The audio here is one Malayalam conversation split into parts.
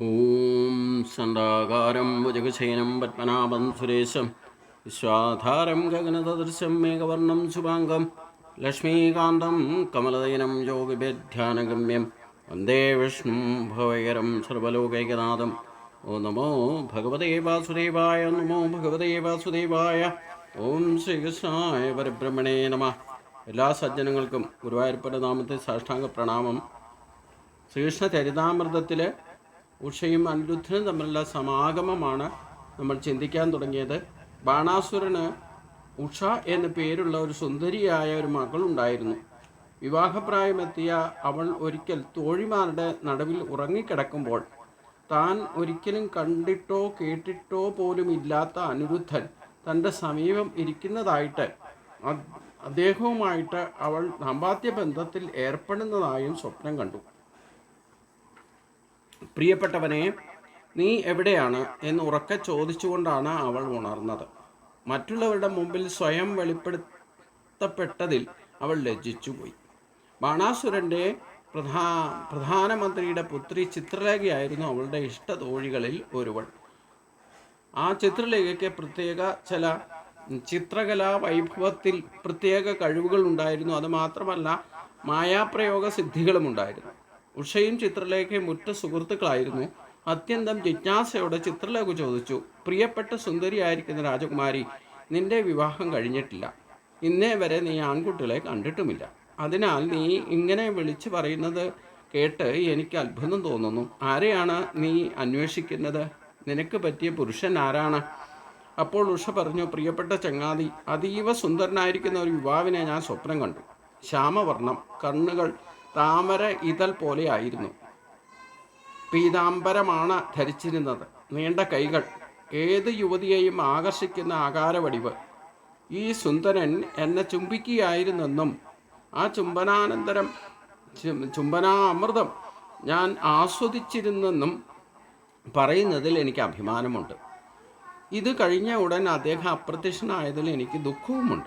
ॐ सण्डाकारं भुजगशयनं पद्मनाभं सुरेशं विश्वाधारं गगनसदृशं मेघवर्णं शुभाङ्गं लक्ष्मीकान्तं कमलदयनं योगिभिध्यानगम्यं वन्दे विष्णुं भवयरं सर्वलोकैकनाथं ഓ നമോ ഭഗവതേ വാസുദേവായ നമോ ഭഗവതേ വാസുദേവായ ഓം ശ്രീകൃഷ്ണായ പരബ്രഹ്മണേ നമ എല്ലാ സജ്ജനങ്ങൾക്കും ഗുരുവായൂരപ്പൻ്റെ നാമത്തെ സാഷ്ടാംഗ പ്രണാമം ശ്രീകൃഷ്ണ ചരിതാമൃതത്തിൽ ഉഷയും അനിരുദ്ധനും തമ്മിലുള്ള സമാഗമമാണ് നമ്മൾ ചിന്തിക്കാൻ തുടങ്ങിയത്. ബാണാസുരന് ഉഷ എന്ന പേരുള്ള ഒരു സുന്ദരിയായ ഒരു മകൾ ഉണ്ടായിരുന്നു. വിവാഹപ്രായമെത്തിയ അവൾ ഒരിക്കൽ തോഴിമാരുടെ നടുവിൽ ഉറങ്ങിക്കിടക്കുമ്പോൾ താൻ ഒരിക്കലും കണ്ടിട്ടോ കേട്ടിട്ടോ പോലും ഇല്ലാത്ത അനിരുദ്ധൻ തന്റെ സമീപം ഇരിക്കുന്നതായിട്ട് അദ്ദേഹവുമായിട്ട് അവൾ ദാമ്പാത്യ ബന്ധത്തിൽ ഏർപ്പെടുന്നതായും സ്വപ്നം കണ്ടു. പ്രിയപ്പെട്ടവനെ നീ എവിടെയാണ് എന്ന് ഉറക്കെ ചോദിച്ചുകൊണ്ടാണ് അവൾ ഉണർന്നത്. മറ്റുള്ളവരുടെ മുമ്പിൽ സ്വയം വെളിപ്പെടുത്തപ്പെട്ടതിൽ അവൾ ലജ്ജിച്ചുപോയി. ബാണാസുരന്റെ പ്രധാ പ്രധാനമന്ത്രിയുടെ പുത്രി ചിത്രലേഖയായിരുന്നു അവളുടെ ഇഷ്ടതോഴികളിൽ ഒരുവൾ. ആ ചിത്രലേഖയ്ക്ക് പ്രത്യേക ചില ചിത്രകലാ വൈഭവത്തിൽ പ്രത്യേക കഴിവുകൾ ഉണ്ടായിരുന്നു. അതുമാത്രമല്ല മായാപ്രയോഗ സിദ്ധികളും ഉണ്ടായിരുന്നു ഉഷയും ചിത്രലേഖയും ഉറ്റ സുഹൃത്തുക്കളായിരുന്നു. അത്യന്തം ജിജ്ഞാസയോടെ ചിത്രലേഖ ചോദിച്ചു പ്രിയപ്പെട്ട സുന്ദരിയായിരിക്കുന്ന രാജകുമാരി നിന്റെ വിവാഹം കഴിഞ്ഞിട്ടില്ല. ഇന്നേ വരെ നീ ആൺകുട്ടികളെ കണ്ടിട്ടുമില്ല. അതിനാൽ നീ ഇങ്ങനെ വിളിച്ചു പറയുന്നത് കേട്ട് എനിക്ക് അത്ഭുതം തോന്നുന്നു. ആരെയാണ് നീ അന്വേഷിക്കുന്നത്? നിനക്ക് പറ്റിയ പുരുഷൻ ആരാണ്? അപ്പോൾ ഉഷ പറഞ്ഞു പ്രിയപ്പെട്ട ചങ്ങാതി അതീവ സുന്ദരനായിരിക്കുന്ന ഒരു യുവാവിനെ ഞാൻ സ്വപ്നം കണ്ടു. ശ്യാമവർണം കണ്ണുകൾ താമര ഇതൽ പോലെയായിരുന്നു. പീതാംബരമാണ് ധരിച്ചിരുന്നത്. നീണ്ട കൈകൾ ഏത് യുവതിയെയും ആകർഷിക്കുന്ന ആകാരവടിവ്. ഈ സുന്ദരൻ എന്നെ ചുംബിക്കുകയായിരുന്നെന്നും ആ ചുംബനാനന്തരം ചുംബനാ ചുംബനാമൃതം ഞാൻ ആസ്വദിച്ചിരുന്നെന്നും പറയുന്നതിൽ എനിക്ക് അഭിമാനമുണ്ട്. ഇത് കഴിഞ്ഞ ഉടൻ അദ്ദേഹം അപ്രത്യക്ഷനായതിൽ എനിക്ക് ദുഃഖവുമുണ്ട്.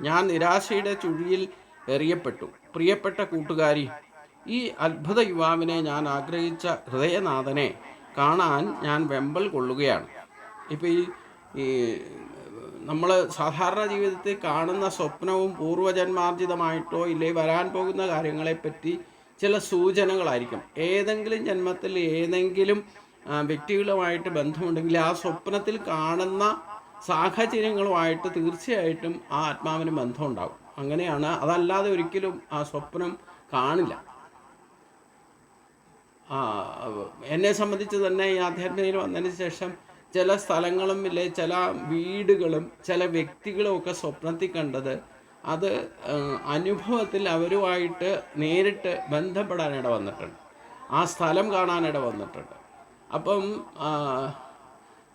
ഞാൻ നിരാശയുടെ ചുഴിയിൽ എറിയപ്പെട്ടു. പ്രിയപ്പെട്ട കൂട്ടുകാരി ഈ അത്ഭുത യുവാവിനെ ഞാൻ ആഗ്രഹിച്ച ഹൃദയനാഥനെ കാണാൻ ഞാൻ വെമ്പൽ കൊള്ളുകയാണ്. ഇപ്പോൾ ഈ ഈ നമ്മൾ സാധാരണ ജീവിതത്തിൽ കാണുന്ന സ്വപ്നവും പൂർവജന്മാർജിതമായിട്ടോ ഇല്ലേ വരാൻ പോകുന്ന കാര്യങ്ങളെപ്പറ്റി ചില സൂചനകളായിരിക്കും. ഏതെങ്കിലും ജന്മത്തിൽ ഏതെങ്കിലും വ്യക്തികളുമായിട്ട് ബന്ധമുണ്ടെങ്കിൽ ആ സ്വപ്നത്തിൽ കാണുന്ന സാഹചര്യങ്ങളുമായിട്ട് തീർച്ചയായിട്ടും ആ ആത്മാവിന് ബന്ധമുണ്ടാകും അങ്ങനെയാണ്. അതല്ലാതെ ഒരിക്കലും ആ സ്വപ്നം കാണില്ല. എന്നെ സംബന്ധിച്ച് തന്നെ ഈ ആധ്യാത്മികയിൽ വന്നതിന് ശേഷം ചില സ്ഥലങ്ങളും ഇല്ലേ ചില വീടുകളും ചില വ്യക്തികളും ഒക്കെ സ്വപ്നത്തിൽ കണ്ടത് അത് അനുഭവത്തിൽ അവരുമായിട്ട് നേരിട്ട് ബന്ധപ്പെടാനിട വന്നിട്ടുണ്ട്. ആ സ്ഥലം കാണാനിട വന്നിട്ടുണ്ട്. അപ്പം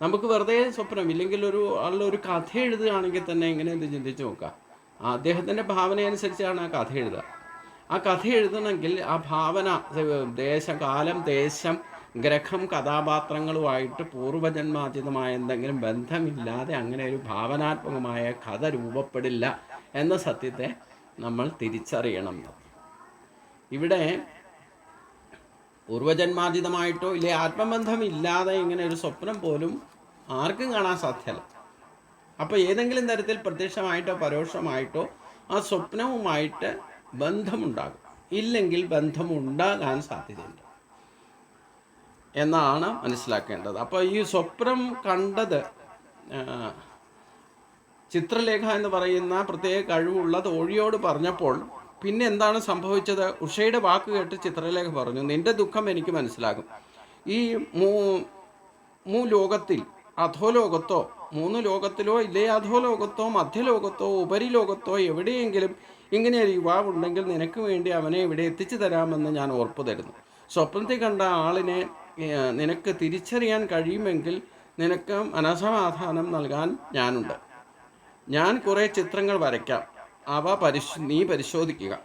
നമുക്ക് വെറുതെ സ്വപ്നം ഇല്ലെങ്കിൽ ഒരു ആളുടെ ഒരു കഥ എഴുതുകയാണെങ്കിൽ തന്നെ എങ്ങനെ ഇത് ചിന്തിച്ച് നോക്കാം? അദ്ദേഹത്തിന്റെ ഭാവന അനുസരിച്ചാണ് ആ കഥ എഴുതുക. ആ കഥ എഴുതണമെങ്കിൽ ആ ഭാവന ദേശം കാലം ദേശം ഗ്രഹം കഥാപാത്രങ്ങളുമായിട്ട് പൂർവജന്മാതീതമായ എന്തെങ്കിലും ബന്ധമില്ലാതെ അങ്ങനെ ഒരു ഭാവനാത്മകമായ കഥ രൂപപ്പെടില്ല എന്ന സത്യത്തെ നമ്മൾ തിരിച്ചറിയണം. ഇവിടെ പൂർവജന്മാതീതമായിട്ടോ ഇല്ലേ ആത്മബന്ധമില്ലാതെ ഇങ്ങനെ ഒരു സ്വപ്നം പോലും ആർക്കും കാണാൻ സാധ്യമല്ല അപ്പോൾ ഏതെങ്കിലും തരത്തിൽ പ്രത്യക്ഷമായിട്ടോ പരോക്ഷമായിട്ടോ ആ സ്വപ്നവുമായിട്ട് ബന്ധമുണ്ടാകും. ഇല്ലെങ്കിൽ ബന്ധമുണ്ടാകാൻ സാധ്യതയുണ്ട്. എന്നാണ് മനസ്സിലാക്കേണ്ടത്. അപ്പോൾ ഈ സ്വപ്നം കണ്ടത് ചിത്രലേഖ എന്ന് പറയുന്ന പ്രത്യേക കഴിവുള്ളത് ഒഴിയോട് പറഞ്ഞപ്പോൾ പിന്നെ എന്താണ് സംഭവിച്ചത്? ഉഷയുടെ വാക്ക് കേട്ട് ചിത്രലേഖ പറഞ്ഞു നിന്റെ ദുഃഖം എനിക്ക് മനസ്സിലാകും. ഈ മൂ മൂ ലോകത്തിൽ അധോലോകത്തോ മൂന്ന് ലോകത്തിലോ ഇല്ലേ? അധോലോകത്തോ മധ്യലോകത്തോ ഉപരിലോകത്തോ എവിടെയെങ്കിലും ഇങ്ങനെ ഒരു യുവാവുണ്ടെങ്കിൽ നിനക്ക് വേണ്ടി അവനെ ഇവിടെ എത്തിച്ചു തരാമെന്ന് ഞാൻ ഉറപ്പു തരുന്നു. സ്വപ്നത്തിൽ കണ്ട ആളിനെ നിനക്ക് തിരിച്ചറിയാൻ കഴിയുമെങ്കിൽ നിനക്ക് മനസമാധാനം നൽകാൻ ഞാനുണ്ട്. ഞാൻ കുറേ ചിത്രങ്ങൾ വരയ്ക്കാം. അവ പരിശ് നീ പരിശോധിക്കുക.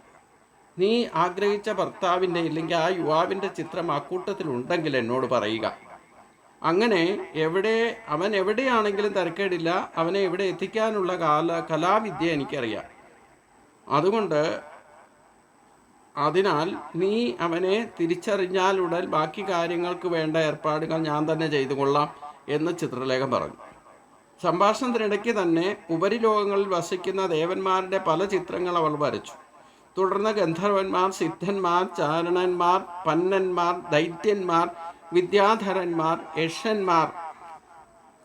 നീ ആഗ്രഹിച്ച ഭർത്താവിന്റെ ഇല്ലെങ്കിൽ ആ യുവാവിന്റെ ചിത്രം അക്കൂട്ടത്തിലുണ്ടെങ്കിൽ എന്നോട് പറയുക. അങ്ങനെ എവിടെ അവൻ എവിടെയാണെങ്കിലും തിരക്കേടില്ല. അവനെ എവിടെ എത്തിക്കാനുള്ള കാല കലാവിദ്യ എനിക്കറിയാം. അതുകൊണ്ട് അതിനാൽ നീ അവനെ തിരിച്ചറിഞ്ഞാലുടൻ ബാക്കി കാര്യങ്ങൾക്ക് വേണ്ട ഏർപ്പാടുകൾ ഞാൻ തന്നെ ചെയ്തു കൊള്ളാം എന്ന് ചിത്രലേഖം പറഞ്ഞു. സംഭാഷണത്തിനിടയ്ക്ക് തന്നെ ഉപരിലോകങ്ങളിൽ വസിക്കുന്ന ദേവന്മാരുടെ പല ചിത്രങ്ങൾ അവൾ വരച്ചു. തുടർന്ന് ഗന്ധർവന്മാർ സിദ്ധന്മാർ ചാരണന്മാർ പന്നന്മാർ ദൈത്യന്മാർ വിദ്യാധരന്മാർ യക്ഷന്മാർ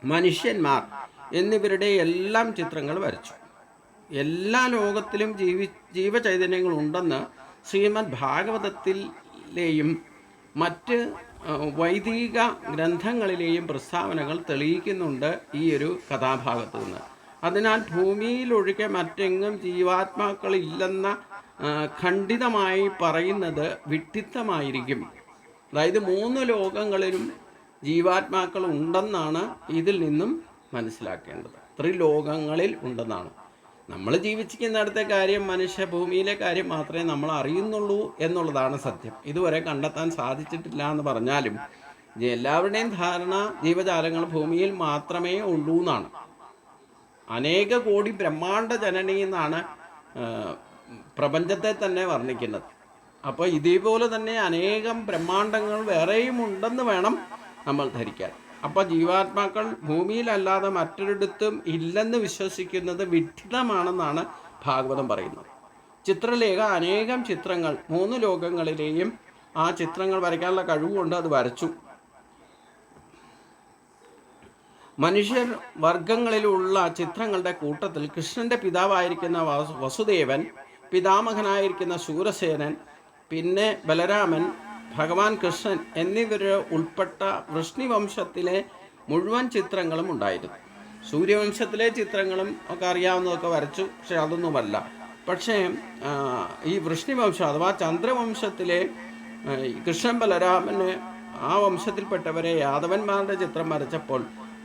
മനുഷ്യന്മാർ എന്നിവരുടെ എല്ലാം ചിത്രങ്ങൾ വരച്ചു. എല്ലാ ലോകത്തിലും ജീവി ജീവചൈതന്യങ്ങളുണ്ടെന്ന് ശ്രീമദ് ഭാഗവതത്തിലെയും മറ്റ് വൈദിക ഗ്രന്ഥങ്ങളിലെയും പ്രസ്താവനകൾ തെളിയിക്കുന്നുണ്ട് ഈ ഒരു കഥാഭാഗത്തു നിന്ന് അതിനാൽ ഭൂമിയിലൊഴികെ മറ്റെങ്ങും ജീവാത്മാക്കളില്ലെന്ന ഖണ്ഡിതമായി പറയുന്നത് വിഡ്ഢിത്തമായിരിക്കും. അതായത് മൂന്ന് ലോകങ്ങളിലും ജീവാത്മാക്കൾ ഉണ്ടെന്നാണ് ഇതിൽ നിന്നും മനസ്സിലാക്കേണ്ടത്. ത്രിലോകങ്ങളിൽ ഉണ്ടെന്നാണ്. നമ്മൾ ജീവിച്ചിരിക്കുന്നിടത്തെ കാര്യം മനുഷ്യ ഭൂമിയിലെ കാര്യം മാത്രമേ നമ്മൾ അറിയുന്നുള്ളൂ എന്നുള്ളതാണ് സത്യം. ഇതുവരെ കണ്ടെത്താൻ സാധിച്ചിട്ടില്ല എന്ന് പറഞ്ഞാലും എല്ലാവരുടെയും ധാരണ ജീവജാലങ്ങൾ ഭൂമിയിൽ മാത്രമേ ഉള്ളൂ എന്നാണ്. അനേക കോടി ബ്രഹ്മാണ്ട ജനനി എന്നാണ് പ്രപഞ്ചത്തെ തന്നെ വർണിക്കുന്നത്. അപ്പോൾ ഇതേപോലെ തന്നെ അനേകം ബ്രഹ്മാണ്ടങ്ങൾ വേറെയും ഉണ്ടെന്ന് വേണം നമ്മൾ ധരിക്കാൻ. അപ്പോൾ ജീവാത്മാക്കൾ ഭൂമിയിലല്ലാതെ മറ്റൊരിടത്തും ഇല്ലെന്ന് വിശ്വസിക്കുന്നത് വിഡ്ഢിതമാണെന്നാണ് ഭാഗവതം പറയുന്നത്. ചിത്രലേഖ അനേകം ചിത്രങ്ങൾ മൂന്ന് ലോകങ്ങളിലെയും ആ ചിത്രങ്ങൾ വരയ്ക്കാനുള്ള കഴിവുകൊണ്ട് അത് വരച്ചു. മനുഷ്യർ വർഗങ്ങളിലുള്ള ചിത്രങ്ങളുടെ കൂട്ടത്തിൽ കൃഷ്ണന്റെ പിതാവായിരിക്കുന്ന വസുദേവൻ പിതാമഹനായിരിക്കുന്ന ശൂരസേനൻ പിന്നെ ബലരാമൻ ഭഗവാൻ കൃഷ്ണൻ എന്നിവർ ഉൾപ്പെട്ട വൃഷ്ണിവംശത്തിലെ മുഴുവൻ ചിത്രങ്ങളും ഉണ്ടായിരുന്നു. സൂര്യവംശത്തിലെ ചിത്രങ്ങളും ഒക്കെ അറിയാവുന്നതൊക്കെ വരച്ചു. പക്ഷെ അതൊന്നുമല്ല. പക്ഷേ ഈ വൃഷ്ണിവംശം അഥവാ ചന്ദ്രവംശത്തിലെ കൃഷ്ണൻ ബലരാമന് ആ വംശത്തിൽപ്പെട്ടവരെ യാദവന്മാരുടെ ചിത്രം വരച്ചപ്പോൾ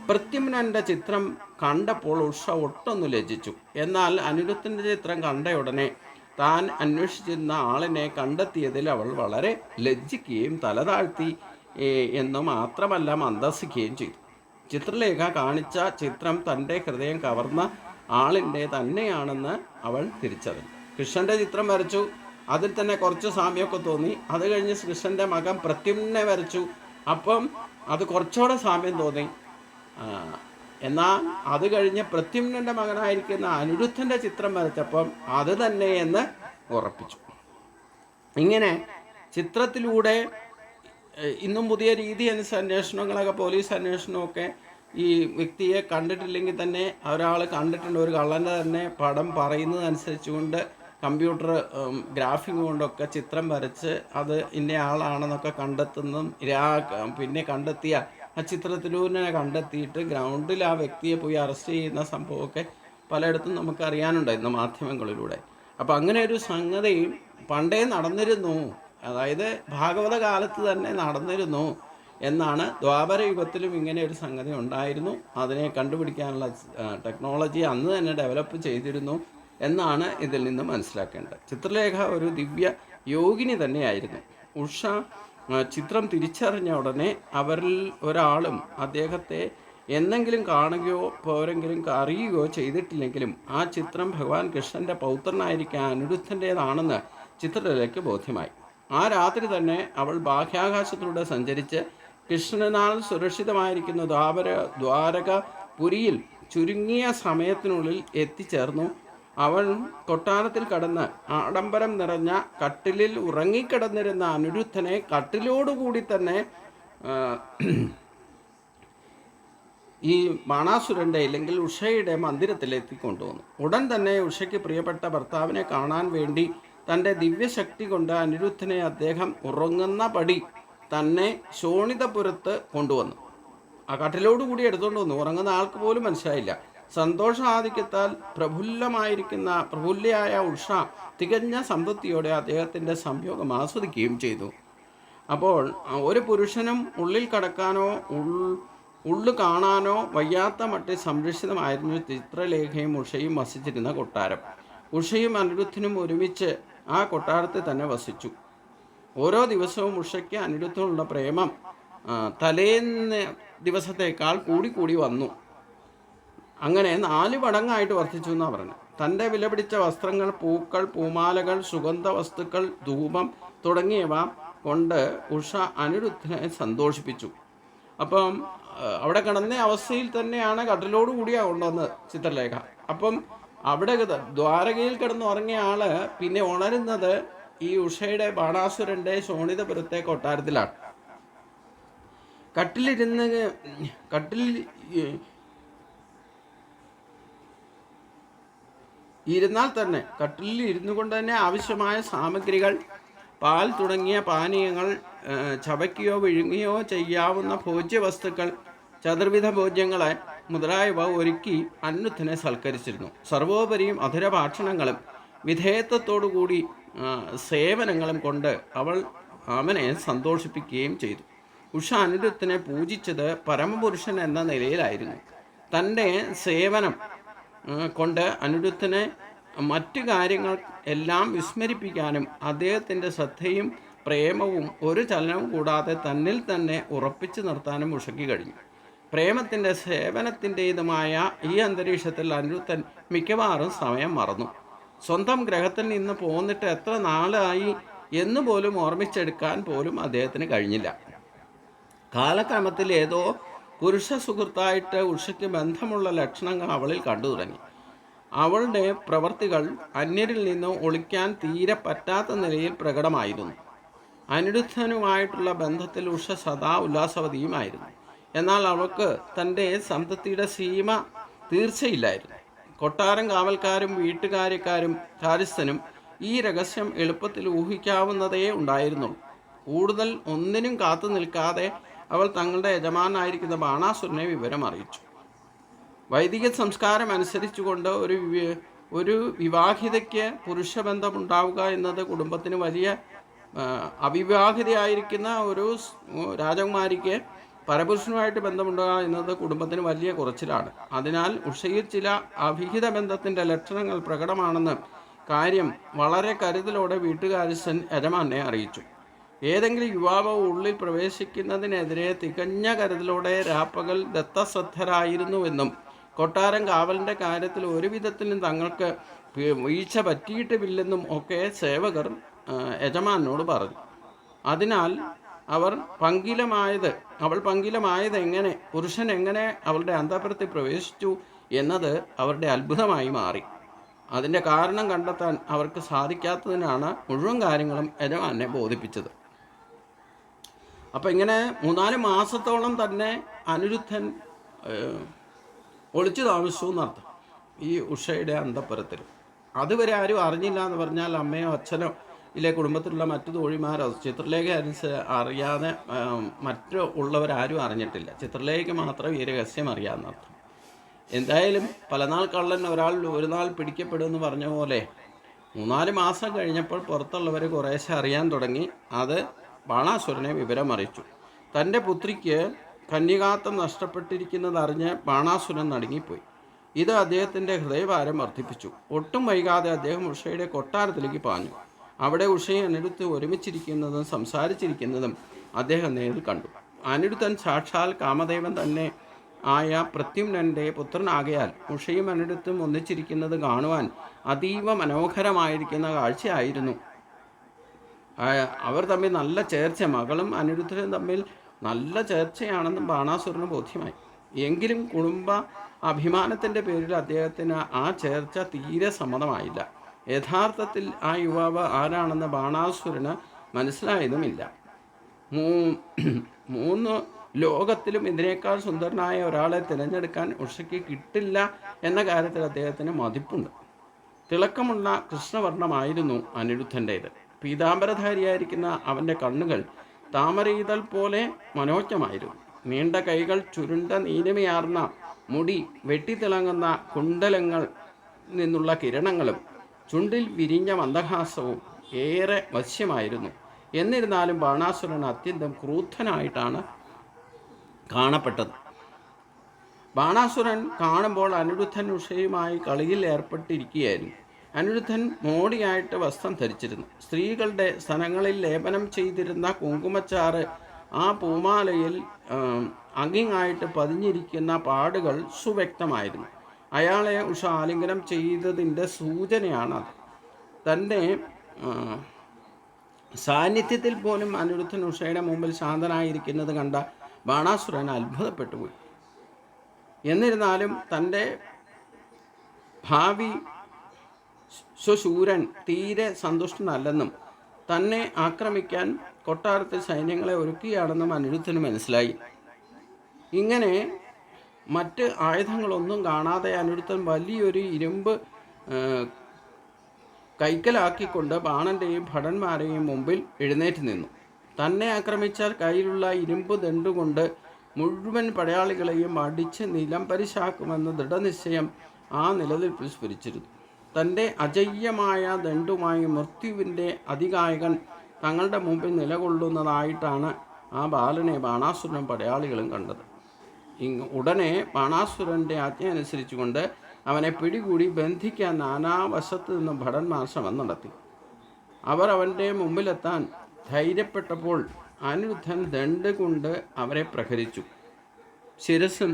പ്രത്യുമ്നന്റെ ചിത്രം കണ്ടപ്പോൾ ഉഷ ഒട്ടൊന്നു ലജിച്ചു എന്നാൽ അനിരുദ്ധന്റെ ചിത്രം കണ്ട ഉടനെ താൻ അന്വേഷിച്ചിരുന്ന ആളിനെ കണ്ടെത്തിയതിൽ അവൾ വളരെ ലജ്ജിക്കുകയും തലതാഴ്ത്തി എന്ന് മാത്രമല്ല മന്ദസിക്കുകയും ചെയ്തു. ചിത്രലേഖ കാണിച്ച ചിത്രം തന്റെ ഹൃദയം കവർന്ന ആളിന്റെ തന്നെയാണെന്ന് അവൾ തിരിച്ചറിഞ്ഞു. കൃഷ്ണന്റെ ചിത്രം വരച്ചു. അതിൽ തന്നെ കുറച്ച് സാമ്യമൊക്കെ തോന്നി. അത് കഴിഞ്ഞ് കൃഷ്ണന്റെ മകൻ പ്രത്യുമ്നെ വരച്ചു. അപ്പം അത് കുറച്ചുകൂടെ സാമ്യം തോന്നി. എന്നാൽ അത് കഴിഞ്ഞ് പ്രത്യുമ്നന്റെ മകനായിരിക്കുന്ന അനിരുദ്ധന്റെ ചിത്രം വരച്ചപ്പം അത് തന്നെ എന്ന് ഉറപ്പിച്ചു. ഇങ്ങനെ ചിത്രത്തിലൂടെ ഇന്നും പുതിയ രീതി അനുസ അന്വേഷണങ്ങളൊക്കെ പോലീസ് അന്വേഷണമൊക്കെ ഈ വ്യക്തിയെ കണ്ടിട്ടില്ലെങ്കിൽ തന്നെ ഒരാൾ കണ്ടിട്ടുണ്ട് ഒരു കള്ളന്റെ തന്നെ പടം പറയുന്നത് അനുസരിച്ചുകൊണ്ട് കമ്പ്യൂട്ടർ ഗ്രാഫിംഗ് കൊണ്ടൊക്കെ ചിത്രം വരച്ച് അത് ഇന്ന ആളാണെന്നൊക്കെ കണ്ടെത്തുന്നതും പിന്നെ കണ്ടെത്തിയ ആ ചിത്രത്തിലൂടെ കണ്ടെത്തിയിട്ട് ഗ്രൗണ്ടിൽ ആ വ്യക്തിയെ പോയി അറസ്റ്റ് ചെയ്യുന്ന സംഭവമൊക്കെ പലയിടത്തും നമുക്ക് അറിയാനുണ്ടായിരുന്നു മാധ്യമങ്ങളിലൂടെ. അപ്പം അങ്ങനെ ഒരു സംഗതിയും പണ്ടേ നടന്നിരുന്നു. അതായത് ഭാഗവത കാലത്ത് തന്നെ നടന്നിരുന്നു എന്നാണ് ദ്വാപര യുഗത്തിലും ഇങ്ങനെ ഒരു സംഗതി ഉണ്ടായിരുന്നു. അതിനെ കണ്ടുപിടിക്കാനുള്ള ടെക്നോളജി അന്ന് തന്നെ ഡെവലപ്പ് ചെയ്തിരുന്നു എന്നാണ് ഇതിൽ നിന്ന് മനസ്സിലാക്കേണ്ടത്. ചിത്രലേഖ ഒരു ദിവ്യ യോഗിനി തന്നെയായിരുന്നു. ഉഷ ചിത്രം തിരിച്ചറിഞ്ഞ ഉടനെ അവരിൽ ഒരാളും അദ്ദേഹത്തെ എന്നെങ്കിലും കാണുകയോ പോരെങ്കിലും അറിയുകയോ ചെയ്തിട്ടില്ലെങ്കിലും ആ ചിത്രം ഭഗവാൻ കൃഷ്ണന്റെ പൗത്രനായിരിക്കാൻ അനിരുദ്ധന്റേതാണെന്ന് ചിത്രത്തിലേക്ക് ബോധ്യമായി. ആ രാത്രി തന്നെ അവൾ ബാഹ്യാകാശത്തിലൂടെ സഞ്ചരിച്ച് കൃഷ്ണനാൾ സുരക്ഷിതമായിരിക്കുന്ന ദ്വാപര ദ്വാരക പുരിയിൽ ചുരുങ്ങിയ സമയത്തിനുള്ളിൽ എത്തിച്ചേർന്നു. അവൾ കൊട്ടാരത്തിൽ കടന്ന് ആഡംബരം നിറഞ്ഞ കട്ടിലിൽ ഉറങ്ങിക്കിടന്നിരുന്ന അനിരുദ്ധനെ കട്ടിലോടുകൂടി തന്നെ ഈ ബാണാസുരന്റെ അല്ലെങ്കിൽ ഉഷയുടെ മന്ദിരത്തിലെത്തി കൊണ്ടുവന്നു. ഉടൻ തന്നെ ഉഷയ്ക്ക് പ്രിയപ്പെട്ട ഭർത്താവിനെ കാണാൻ വേണ്ടി തന്റെ ദിവ്യശക്തി കൊണ്ട് അനിരുദ്ധനെ അദ്ദേഹം ഉറങ്ങുന്ന പടി തന്നെ ശോണിതപുരത്ത് കൊണ്ടുവന്നു. ആ കട്ടിലോടുകൂടി എടുത്തുകൊണ്ട് വന്നു. ഉറങ്ങുന്ന ആൾക്ക് പോലും മനസ്സിലായില്ല. സന്തോഷാധിക്യത്താൽ പ്രഫുല്ലമായിരിക്കുന്ന പ്രഫുല്ലയായ ഉഷ തികഞ്ഞ സംതൃപ്തിയോടെ അദ്ദേഹത്തിന്റെ സംയോഗം ആസ്വദിക്കുകയും ചെയ്തു. അപ്പോൾ ഒരു പുരുഷനും ഉള്ളിൽ കടക്കാനോ ഉള്ളു കാണാനോ വയ്യാത്ത മട്ടിൽ സംരക്ഷിതമായിരുന്നു ചിത്രലേഖയും ഉഷയും വസിച്ചിരുന്ന കൊട്ടാരം. ഉഷയും അനിരുദ്ധനും ഒരുമിച്ച് ആ കൊട്ടാരത്തിൽ തന്നെ വസിച്ചു. ഓരോ ദിവസവും ഉഷയ്ക്ക് അനിരുദ്ധനുള്ള പ്രേമം തലേന്ന് ദിവസത്തേക്കാൾ കൂടി കൂടി വന്നു. അങ്ങനെ നാല് മടങ്ങായിട്ട് വർദ്ധിച്ചു എന്നാണ് പറഞ്ഞത് തന്റെ വിലപിടിച്ച വസ്ത്രങ്ങൾ പൂക്കൾ പൂമാലകൾ സുഗന്ധ വസ്തുക്കൾ ധൂപം തുടങ്ങിയവ കൊണ്ട് ഉഷ അനിരുദ്ധനെ സന്തോഷിപ്പിച്ചു. അപ്പം അവിടെ കിടന്ന അവസ്ഥയിൽ തന്നെയാണ് കട്ടിലോട് കൂടിയാ കൊണ്ടുവന്നത് ചിത്രലേഖ. അപ്പം അവിടെ ദ്വാരകയിൽ കിടന്ന് ഉറങ്ങിയ ആൾ പിന്നെ ഉണരുന്നത് ഈ ഉഷയുടെ ബാണാസുരന്റെ ശോണിതപുരത്തെ കൊട്ടാരത്തിലാണ്. കട്ടിലിരുന്ന് കട്ടിൽ ഇരുന്നാൽ തന്നെ കട്ടിലിൽ ഇരുന്നു കൊണ്ട് തന്നെ ആവശ്യമായ സാമഗ്രികൾ പാൽ തുടങ്ങിയ പാനീയങ്ങൾ ചവയ്ക്കുകയോ വിഴുങ്ങുകയോ ചെയ്യാവുന്ന ഭോജ്യവസ്തുക്കൾ ചതുർവിധ ഭോജ്യങ്ങളെ മുതലായവ ഒരുക്കി അന്നുദ്ധനെ സൽക്കരിച്ചിരുന്നു. സർവോപരിയും അധുരഭാഷണങ്ങളും വിധേയത്വത്തോടുകൂടി കൂടി സേവനങ്ങളും കൊണ്ട് അവൾ അവനെ സന്തോഷിപ്പിക്കുകയും ചെയ്തു. ഉഷ അനിരുദ്ധനെ പൂജിച്ചത് പരമപുരുഷൻ എന്ന നിലയിലായിരുന്നു. തന്റെ സേവനം കൊണ്ട് അനിരുദ്ധനെ മറ്റു കാര്യങ്ങൾ എല്ലാം വിസ്മരിപ്പിക്കാനും അദ്ദേഹത്തിന്റെ ശ്രദ്ധയും പ്രേമവും ഒരു ചലനവും കൂടാതെ തന്നിൽ തന്നെ ഉറപ്പിച്ചു നിർത്താനും ഉഷക്കി കഴിഞ്ഞു. പ്രേമത്തിന്റെ സേവനത്തിന്റേതുമായ ഈ അന്തരീക്ഷത്തിൽ അനിരുദ്ധൻ മിക്കവാറും സമയം മറന്നു. സ്വന്തം ഗ്രഹത്തിൽ നിന്ന് പോന്നിട്ട് എത്ര നാളായി എന്ന് പോലും ഓർമ്മിച്ചെടുക്കാൻ പോലും അദ്ദേഹത്തിന് കഴിഞ്ഞില്ല. കാലക്രമത്തിൽ ഏതോ പുരുഷ സുഹൃത്തായിട്ട് ഉഷയ്ക്ക് ബന്ധമുള്ള ലക്ഷണങ്ങൾ അവളിൽ കണ്ടു തുടങ്ങി. അവളുടെ പ്രവർത്തികൾ അന്യരിൽ നിന്നും ഒളിക്കാൻ തീരെ പറ്റാത്ത നിലയിൽ പ്രകടമായിരുന്നു. അനിരുദ്ധനുമായിട്ടുള്ള ബന്ധത്തിൽ ഉഷ സദാ ഉല്ലാസവതിയുമായിരുന്നു. എന്നാൽ അവൾക്ക് തന്റെ സംതൃപ്തിയുടെ സീമ തീർച്ചയില്ലായിരുന്നു. കൊട്ടാരം കാവൽക്കാരും വീട്ടുകാര്യക്കാരും കാര്യസ്ഥനും ഈ രഹസ്യം എളുപ്പത്തിൽ ഊഹിക്കാവുന്നതേ ഉണ്ടായിരുന്നുള്ളൂ. കൂടുതൽ ഒന്നിനും കാത്തു നിൽക്കാതെ അവൾ തങ്ങളുടെ യജമാനായിരിക്കുന്ന ബാണാസുരനെ വിവരം അറിയിച്ചു. വൈദിക സംസ്കാരം അനുസരിച്ചുകൊണ്ട് ഒരു ഒരു വിവാഹിതയ്ക്ക് പുരുഷബന്ധമുണ്ടാവുക എന്നത് കുടുംബത്തിന് വലിയ അവിവാഹിതയായിരിക്കുന്ന ഒരു രാജകുമാരിക്ക് പരപുരുഷനുമായിട്ട് ബന്ധമുണ്ടാകുക എന്നത് കുടുംബത്തിന് വലിയ കുറച്ചിലാണ്. അതിനാൽ ഉഷയിൽ ചില അവിഹിത ബന്ധത്തിന്റെ ലക്ഷണങ്ങൾ പ്രകടമാണെന്ന് കാര്യം വളരെ കരുതലോടെ വീട്ടുകാരസ്ഥൻ യജമാനെ അറിയിച്ചു. ഏതെങ്കിലും യുവാവ് ഉള്ളിൽ പ്രവേശിക്കുന്നതിനെതിരെ തികഞ്ഞ കരുതലോടെ രാപ്പകൽ ദത്തശ്രദ്ധരായിരുന്നുവെന്നും കൊട്ടാരം കാവലിന്റെ കാര്യത്തിൽ ഒരുവിധത്തിലും തങ്ങൾക്ക് വീഴ്ച പറ്റിയിട്ടുമില്ലെന്നും ഒക്കെ സേവകർ യജമാനോട് പറഞ്ഞു. അതിനാൽ അവർ പങ്കിലമായത് അവൾ പങ്കിലമായത് എങ്ങനെ പുരുഷൻ എങ്ങനെ അവളുടെ അന്തപുരത്തിൽ പ്രവേശിച്ചു എന്നത് അവരുടെ അത്ഭുതമായി മാറി. അതിന്റെ കാരണം കണ്ടെത്താൻ അവർക്ക് സാധിക്കാത്തതിനാണ് മുഴുവൻ കാര്യങ്ങളും യജമാനെ ബോധിപ്പിച്ചത്. അപ്പം ഇങ്ങനെ മൂന്നാൽ മാസത്തോളം തന്നെ അനിരുദ്ധൻ ഒളിച്ചു താമസിച്ചു എന്നർത്ഥം. ഈ ഉഷയുടെ അന്തപ്പുരത്തിൽ. അതുവരെ ആരും അറിഞ്ഞില്ല എന്ന് പറഞ്ഞാൽ അമ്മയോ അച്ഛനോ ഇല്ലേ കുടുംബത്തിലുള്ള മറ്റു തോഴിമാരോ ചിത്രലേഖ അനുസരിച്ച് അറിയാതെ മറ്റു ഉള്ളവരാരും അറിഞ്ഞിട്ടില്ല. ചിത്രലേഖയ്ക്ക് മാത്രം ഈ രഹസ്യം അറിയാമെന്നർത്ഥം എന്തായാലും പലനാൾ കള്ളൻ ഒരാൾ ഒരു നാൾ പിടിക്കപ്പെടുമെന്ന് പറഞ്ഞ പോലെ മൂന്നാൽ മാസം കഴിഞ്ഞപ്പോൾ പുറത്തുള്ളവർ കുറേശ്ശെ അറിയാൻ തുടങ്ങി. അത് ബാണാസുരനെ വിവരം അറിയിച്ചു തന്റെ പുത്രിക്ക് കന്യകാത്വം നഷ്ടപ്പെട്ടിരിക്കുന്നതറിഞ്ഞ് ബാണാസുരൻ നടുങ്ങിപ്പോയി. ഇത് അദ്ദേഹത്തിന്റെ ഹൃദയഭാരം വർദ്ധിപ്പിച്ചു. ഒട്ടും വൈകാതെ അദ്ദേഹം ഉഷയുടെ കൊട്ടാരത്തിലേക്ക് പാഞ്ഞു. അവിടെ ഉഷയെ അനിരുദ്ധ് ഒരുമിച്ചിരിക്കുന്നതും സംസാരിച്ചിരിക്കുന്നതും അദ്ദേഹം നേരിൽ കണ്ടു. അനിരുദ്ധൻ സാക്ഷാൽ കാമദേവൻ തന്നെ ആയ പ്രത്യുനന്റെ പുത്രനാകയാൽ ഉഷയും അനിരുദ്ധും ഒന്നിച്ചിരിക്കുന്നത് കാണുവാൻ അതീവ മനോഹരമായിരിക്കുന്ന കാഴ്ചയായിരുന്നു അവർ തമ്മിൽ നല്ല ചേർച്ച മകളും അനിരുദ്ധരും തമ്മിൽ നല്ല ചേർച്ചയാണെന്നും ബാണാസുരന് ബോധ്യമായി. എങ്കിലും കുടുംബ അഭിമാനത്തിന്റെ പേരിൽ അദ്ദേഹത്തിന് ആ ചേർച്ച തീരെ സമ്മതമായില്ല. യഥാർത്ഥത്തിൽ ആ യുവാവ് ആരാണെന്ന് ബാണാസുരന് മനസ്സിലായതുമില്ല. മൂ- മൂന്ന് ലോകത്തിലും ഇതിനേക്കാൾ സുന്ദരനായ ഒരാളെ തിരഞ്ഞെടുക്കാൻ ഉഷയ്ക്ക് കിട്ടില്ല എന്ന കാര്യത്തിൽ അദ്ദേഹത്തിന് മതിപ്പുണ്ട്. തിളക്കമുള്ള കൃഷ്ണവർണമായിരുന്നു അനിരുദ്ധന്റേത് പീതാംബരധാരിയായിരിക്കുന്ന അവന്റെ കണ്ണുകൾ താമരയിതൽ പോലെ മനോജ്ഞമായിരുന്നു. നീണ്ട കൈകൾ ചുരുണ്ട നീലമയാർന്ന മുടി വെട്ടിത്തിളങ്ങുന്ന കുണ്ടലങ്ങൾ നിന്നുള്ള കിരണങ്ങളും ചുണ്ടിൽ വിരിഞ്ഞ മന്ദഹാസവും ഏറെ വശ്യമായിരുന്നു. എന്നിരുന്നാലും ബാണാസുരൻ അത്യന്തം ക്രൂദ്ധനായിട്ടാണ് കാണപ്പെട്ടത്. ബാണാസുരൻ കാണുമ്പോൾ അനിരുദ്ധൻ ഉഷയുമായി കളിയിൽ ഏർപ്പെട്ടിരിക്കുകയായിരുന്നു. അനിരുദ്ധൻ മോടിയായിട്ട് വസ്ത്രം ധരിച്ചിരുന്നു. സ്ത്രീകളുടെ സ്ഥലങ്ങളിൽ ലേപനം ചെയ്തിരുന്ന കുങ്കുമച്ചാറ് ആ പൂമാലയിൽ അങ്ങിങ്ങായിട്ട് പതിഞ്ഞിരിക്കുന്ന പാടുകൾ സുവ്യക്തമായിരുന്നു. അയാളെ ഉഷ ആലിംഗനം ചെയ്തതിന്റെ സൂചനയാണത്. തന്റെ സാന്നിധ്യത്തിൽ പോലും അനിരുദ്ധൻ ഉഷയുടെ മുമ്പിൽ ശാന്തനായിരിക്കുന്നത് കണ്ട ബാണാസുരൻ അത്ഭുതപ്പെട്ടുപോയി എന്നിരുന്നാലും തന്റെ ഭാവി സ്വശൂരൻ തീരെ സന്തുഷ്ടനല്ലെന്നും തന്നെ ആക്രമിക്കാൻ കൊട്ടാരത്തിൽ സൈന്യങ്ങളെ ഒരുക്കുകയാണെന്നും അനിരുദ്ധന് മനസ്സിലായി. ഇങ്ങനെ മറ്റ് ആയുധങ്ങളൊന്നും കാണാതെ അനിരുദ്ധൻ വലിയൊരു ഇരുമ്പ് കൈക്കലാക്കിക്കൊണ്ട് ബാണന്റെയും ഭടന്മാരെയും മുമ്പിൽ എഴുന്നേറ്റ് നിന്നു. തന്നെ ആക്രമിച്ചാൽ കയ്യിലുള്ള ഇരുമ്പ് ദണ്ടുകൊണ്ട് മുഴുവൻ പടയാളികളെയും അടിച്ച് നിലം പരിശാക്കുമെന്ന് ദൃഢനിശ്ചയം ആ നിലനിൽപ്പിൽ സ്ഫുരിച്ചിരുന്നു. തന്റെ അജയ്യമായ ദണ്ടുമായി മൃത്യുവിന്റെ അധികായകൻ തങ്ങളുടെ മുമ്പിൽ നിലകൊള്ളുന്നതായിട്ടാണ് ആ ബാലനെ ബാണാസുരനും പടയാളികളും കണ്ടത്. ഇങ് ഉടനെ ബാണാസുരന്റെ ആജ്ഞ അനുസരിച്ചുകൊണ്ട് അവനെ പിടികൂടി ബന്ധിക്കാൻ നാനാവശത്തു നിന്നും ഭടന്മാർ ശ്രമം നടത്തി. അവർ അവന്റെ മുമ്പിലെത്താൻ ധൈര്യപ്പെട്ടപ്പോൾ അനിരുദ്ധൻ ദണ്ട് കൊണ്ട് അവരെ പ്രഹരിച്ചു. ശിരസും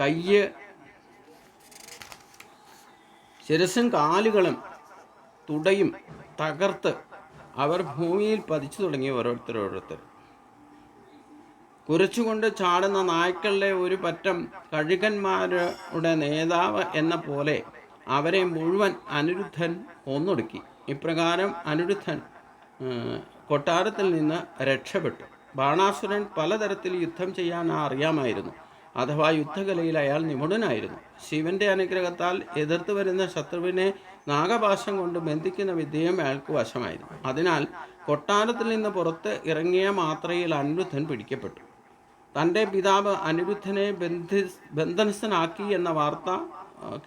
കയ്യ് ശിരസും കാലുകളും തുടയും തകർത്ത് അവർ ഭൂമിയിൽ പതിച്ചു തുടങ്ങി ഓരോരുത്തരോരോരുത്തർ. കുരച്ചുകൊണ്ട് ചാടുന്ന നായ്ക്കളുടെ ഒരു പറ്റം കഴുകന്മാരുടെ നേതാവ് എന്ന പോലെ അവരെ മുഴുവൻ അനിരുദ്ധൻ ഒന്നൊടുക്കി. ഇപ്രകാരം അനിരുദ്ധൻ കൊട്ടാരത്തിൽ നിന്ന് രക്ഷപ്പെട്ടു. ബാണാസുരൻ പലതരത്തിൽ യുദ്ധം ചെയ്യാൻ അറിയാമായിരുന്നു. അഥവാ യുദ്ധകലയിൽ അയാൾ നിപുണനായിരുന്നു. ശിവന്റെ അനുഗ്രഹത്താൽ എതിർത്ത് വരുന്ന ശത്രുവിനെ നാഗപാശം കൊണ്ട് ബന്ധിക്കുന്ന വിദ്യയും അയാൾക്ക് വശമായിരുന്നു. അതിനാൽ കൊട്ടാരത്തിൽ നിന്ന് പുറത്ത് ഇറങ്ങിയ മാത്രയിൽ അനിരുദ്ധൻ പിടിക്കപ്പെട്ടു. തന്റെ പിതാവ് അനിരുദ്ധനെ ബന്ധി ബന്ധനസ്ഥനാക്കി എന്ന വാർത്ത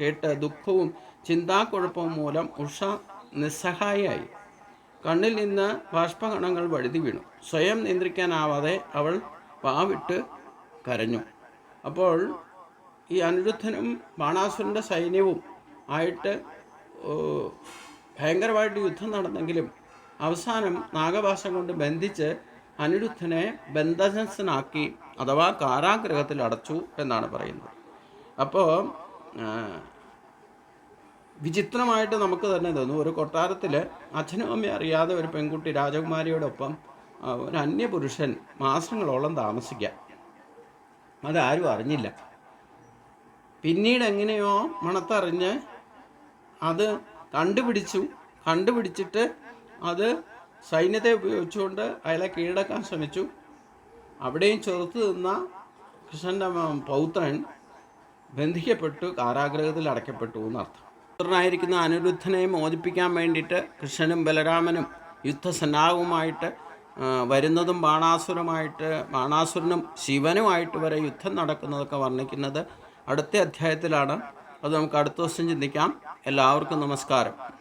കേട്ട് ദുഃഖവും ചിന്താക്കുഴപ്പവും മൂലം ഉഷ നിസ്സഹായായി കണ്ണിൽ നിന്ന് ബാഷ്പകണങ്ങൾ വഴുതി വീണു. സ്വയം നിയന്ത്രിക്കാനാവാതെ അവൾ പാവിട്ട് കരഞ്ഞു. അപ്പോൾ ഈ അനിരുദ്ധനും ബാണാസുരന്റെ സൈന്യവും ആയിട്ട് ഭയങ്കരമായിട്ട് യുദ്ധം നടന്നെങ്കിലും അവസാനം നാഗഭാഷം കൊണ്ട് ബന്ധിച്ച് അനിരുദ്ധനെ ബന്ധജൻസനാക്കി അഥവാ കാരാഗ്രഹത്തിൽ അടച്ചു എന്നാണ് പറയുന്നത്. അപ്പോൾ വിചിത്രമായിട്ട് നമുക്ക് തന്നെ തോന്നും ഒരു കൊട്ടാരത്തിൽ അച്ഛനും അമ്മയും അറിയാതെ ഒരു പെൺകുട്ടി രാജകുമാരിയോടൊപ്പം ഒരു അന്യപുരുഷൻ മാസങ്ങളോളം താമസിക്കാം അതാരും അറിഞ്ഞില്ല. പിന്നീട് എങ്ങനെയോ മണത്തറിഞ്ഞ് അത് കണ്ടുപിടിച്ചു. കണ്ടുപിടിച്ചിട്ട് അത് സൈന്യത്തെ ഉപയോഗിച്ചുകൊണ്ട് അയാളെ കീഴടക്കാൻ ശ്രമിച്ചു. അവിടെയും ചെറുത്ത് നിന്ന കൃഷ്ണന്റെ പൗത്രൻ ബന്ധിക്കപ്പെട്ടു. കാരാഗ്രഹത്തിൽ അടയ്ക്കപ്പെട്ടു എന്നർത്ഥം. പുത്രനായിരിക്കുന്ന അനിരുദ്ധനെ മോചിപ്പിക്കാൻ വേണ്ടിയിട്ട് കൃഷ്ണനും ബലരാമനും യുദ്ധസന്നാഹവുമായിട്ട് വരുന്നതും ബാണാസുരമായിട്ട് ബാണാസുരനും ശിവനുമായിട്ട് വരെ യുദ്ധം നടക്കുന്നതൊക്കെ വർണിക്കുന്നത് അടുത്ത അധ്യായത്തിലാണ്. അത് നമുക്ക് അടുത്ത ദിവസം ചിന്തിക്കാം. എല്ലാവർക്കും നമസ്കാരം.